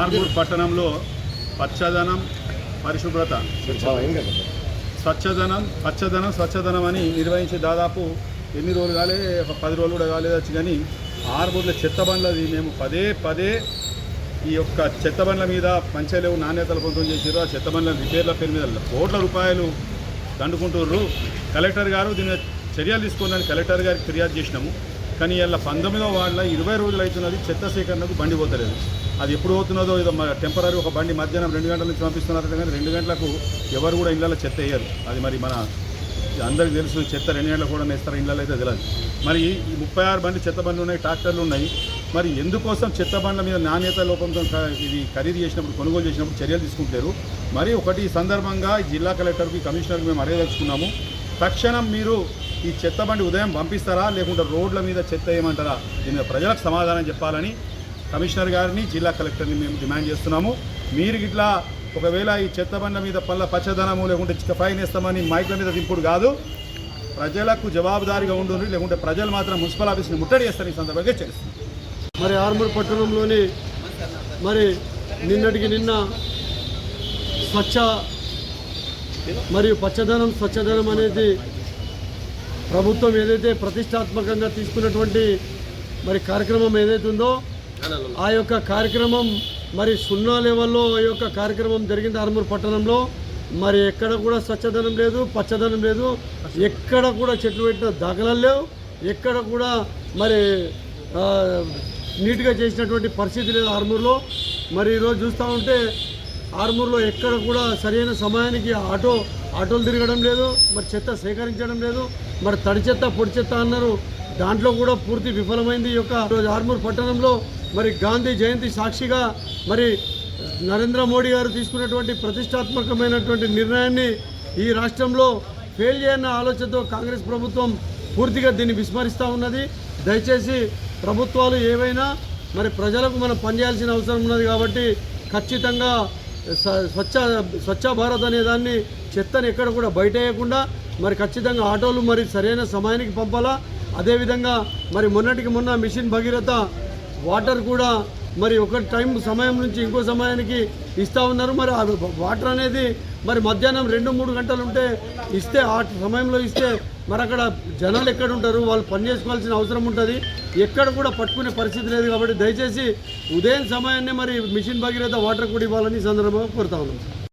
ఆర్మూర్ పట్టణంలో పచ్చదనం పరిశుభ్రత. స్వచ్ఛదనం పచ్చదనం స్వచ్ఛదనం అని నిర్వహించి దాదాపు ఎన్ని రోజులు కాలే ఒక పది రోజులు కూడా కాలేదచ్చు కానీ ఆరుమూర్ల చెత్త బండ్లది మేము పదే పదే ఈ యొక్క చెత్త బండ్ల మీద పంచలేవు నాణ్యతలు పొందుకొని చేసారు ఆ చెత్త బండ్ల రిపేర్ల పేరు మీద కోట్ల రూపాయలు దండుకుంటుర్రు. కలెక్టర్ గారు దీని మీద చర్యలు తీసుకోవాలని కలెక్టర్ గారికి ఫిర్యాదు చేసినాము. కానీ ఇలా పంతొమ్మిదో వాళ్ళ ఇరవై రోజులు అవుతున్నది చెత్త సేకరణకు బండి పోతలేదు. అది ఎప్పుడు అవుతున్నదో ఏదో టెంపరీ ఒక బండి మధ్యాహ్నం రెండు గంటల నుంచి పంపిస్తున్నారు కానీ రెండు గంటలకు ఎవరు కూడా ఇళ్ళలో చెత్త వేయరు. అది మరి మన అందరికీ తెలుసు చెత్త రెండు గంటలకు కూడా నేస్తారు ఇళ్ళలో అయితే తెలియదు మరి ఈ ముప్పై ఆరు బండి చెత్త బండ్లు ఉన్నాయి ట్రాక్టర్లు ఉన్నాయి. మరి ఎందుకోసం చెత్త బండ్ల మీద నాణ్యత లోపంతో ఇది ఖరీదు చేసినప్పుడు కొనుగోలు చేసినప్పుడు చర్యలు తీసుకుంటారు? మరి ఒకటి ఈ సందర్భంగా జిల్లా కలెక్టర్కి కమిషనర్కి మేము అడగదలుచుకున్నాము తక్షణం మీరు ఈ చెత్త బండి ఉదయం పంపిస్తారా? లేకుంటే రోడ్ల మీద చెత్త వేయమంటారా? దీని ప్రజలకు సమాధానం చెప్పాలని కమిషనర్ గారిని జిల్లా కలెక్టర్ని మేము డిమాండ్ చేస్తున్నాము. మీరు ఇట్లా ఒకవేళ ఈ చెత్త బండ్ల మీద పళ్ళ పచ్చదనము లేకుంటే చిత్త ఫైన్ వేస్తామని మైక్ల మీద దింపుడు కాదు. ప్రజలకు జవాబుదారీగా ఉండుండ్రి లేకుంటే ప్రజలు మాత్రం మున్సిపల్ ఆఫీస్ని ముట్టడి చేస్తారు ఈ సందర్భంగా చేస్తారు మరి ఆర్మూర్ పట్టణంలోని మరి నిన్నటికి నిన్న స్వచ్ఛ మరియు పచ్చదనం స్వచ్ఛదనం అనేది ప్రభుత్వం ఏదైతే ప్రతిష్టాత్మకంగా తీసుకున్నటువంటి మరి కార్యక్రమం ఏదైతే ఉందో ఆ యొక్క కార్యక్రమం మరి సున్నా లెవెల్లో ఈ యొక్క కార్యక్రమం జరిగింది ఆర్మూర్ పట్టణంలో. మరి ఎక్కడ కూడా స్వచ్ఛదనం లేదు పచ్చదనం లేదు. ఎక్కడ కూడా చెట్లు పెట్టిన దాఖలాలు లేవు. ఎక్కడ కూడా మరి నీట్గా చేసినటువంటి పరిస్థితి లేదు ఆర్మూర్లో. మరి ఈరోజు చూస్తూ ఉంటే ఆర్మూర్లో ఎక్కడ కూడా సరైన సమయానికి ఆటో ఆటోలు తిరగడం లేదు. మరి చెత్త సేకరించడం లేదు. మరి తడి చెత్త పొడి చెత్త అన్నారు. దాంట్లో కూడా పూర్తి విఫలమైంది ఈ యొక్క ఆర్మూర్ పట్టణంలో. మరి గాంధీ జయంతి సాక్షిగా మరి నరేంద్ర మోడీ గారు తీసుకున్నటువంటి ప్రతిష్టాత్మకమైనటువంటి నిర్ణయాన్ని ఈ రాష్ట్రంలో ఫెయిల్ చేయన్న ఆలోచనతో కాంగ్రెస్ ప్రభుత్వం పూర్తిగా దీన్ని విస్మరిస్తూ ఉన్నది. దయచేసి ప్రభుత్వాలు ఏవైనా మరి ప్రజలకు మనం పనిచేయాల్సిన అవసరం ఉన్నది కాబట్టి ఖచ్చితంగా స్వచ్ఛ స్వచ్ఛ భారత్ అనే దాన్ని చెత్తను ఎక్కడ కూడా బయట వేయకుండా మరి ఖచ్చితంగా ఆటోలు మరి సరైన సమయానికి పంపాలా? అదేవిధంగా మరి మొన్నటికి మొన్న మిషన్ భగీరథ వాటర్ కూడా మరి ఒక టైం సమయం నుంచి ఇంకో సమయానికి ఇస్తూ ఉన్నారు. మరి ఆ వాటర్ అనేది మరి మధ్యాహ్నం రెండు మూడు గంటలు ఉంటే ఇస్తే ఆ సమయంలో ఇస్తే మరి అక్కడ జనాలు ఎక్కడ ఉంటారు వాళ్ళు పని చేసుకోవాల్సిన అవసరం ఉంటుంది. ఎక్కడ కూడా పట్టుకునే పరిస్థితి లేదు కాబట్టి దయచేసి ఉదయం సమయాన్నే మరి మిషన్ భగీరథ వాటర్ కూడా ఇవ్వాలని సందర్భంగా కోరుతా ఉన్నాం.